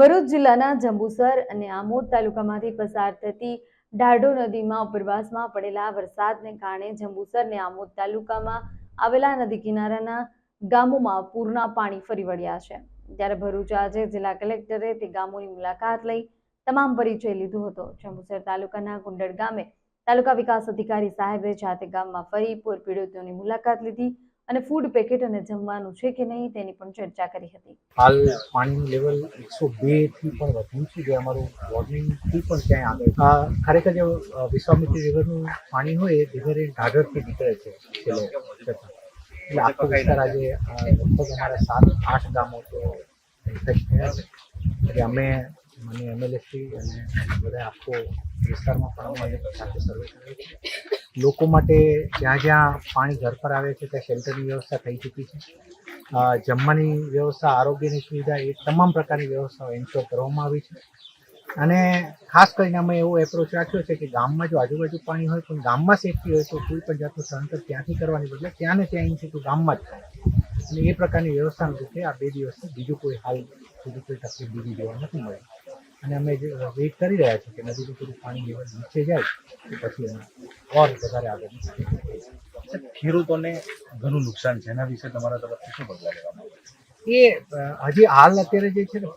ભરૂચ જિલ્લાના જંબુસર અને આમોદ તાલુકામાંથી પસાર થતી ડાઢો નદીમાં ઉપરવાસમાં પડેલા વરસાદને કારણે જંબુસર અને આમોદ તાલુકામાં આવેલા નદી કિનારાના ગામોમાં પૂરના પાણી ફરી વળ્યા છે. ત્યારે ભરૂચ આજે જિલ્લા કલેક્ટરે તે ગામોની મુલાકાત લઈ તમામ પરિચય લીધો હતો. જંબુસર તાલુકાના કુંડળ ગામે તાલુકા વિકાસ અધિકારી સાહેબે જાતે ગામમાં ફરી પૂર પીડિતોની મુલાકાત લીધી. અને ફૂડ પેકેટ અને જમવાનું છે કે નહીં તેની પણ ચર્ચા કરી હતી. હાલ પાણીનું લેવલ એકસો બેથી પણ વધ્યું છે જે અમારું વોર્નિંગથી પણ ક્યાંય આવે ખરેખર જે વિશ્વામિત્રી રિવરનું પાણી હોય એ ધીરે ઢાઢરથી નીકળે છે એટલે આખો વિસ્તાર આજે લગભગ અમારા સાત, આઠ ગામો તો છે. એટલે અમે, મને એમએલએસી અને બધા આખો વિસ્તારમાં પણ અમે સર્વે કરીએ છીએ લોકો માટે જ્યાં જ્યાં પાણી ઘર પર આવે છે, ત્યાં શેલ્ટરની વ્યવસ્થા થઈ ચૂકી છે. જમવાની વ્યવસ્થા, આરોગ્યની સુવિધા એ તમામ પ્રકારની વ્યવસ્થાઓ એન્શ્યોર કરવામાં આવી છે. અને ખાસ કરીને અમે એવો એપ્રોચ રાખ્યો છે કે ગામમાં જો આજુબાજુ પાણી હોય, પણ ગામમાં સેફટી હોય તો કોઈ પણ જાતનું સ્થળાંતર ત્યાંથી કરવાની બદલે ત્યાં ને ત્યાં તો ગામમાં જ થાય. અને એ પ્રકારની વ્યવસ્થાનું લીધે આ બે દિવસથી બીજું કોઈ હાલ સુધી કોઈ તકલીફ બીજી જોવા નથી મળી. અને અમે વેઇટ કરી રહ્યા છીએ કે નદીનું થોડું પાણી લેવલ નીચે જાય, તો પછી અમે ઓર વધારે આગળ? ખેડૂતોને ઘણું નુકસાન છે. એના વિશે તમારા તરફથી શું પગલાં લેવામાં આવે? એ હજી હાલ અત્યારે જે છે ને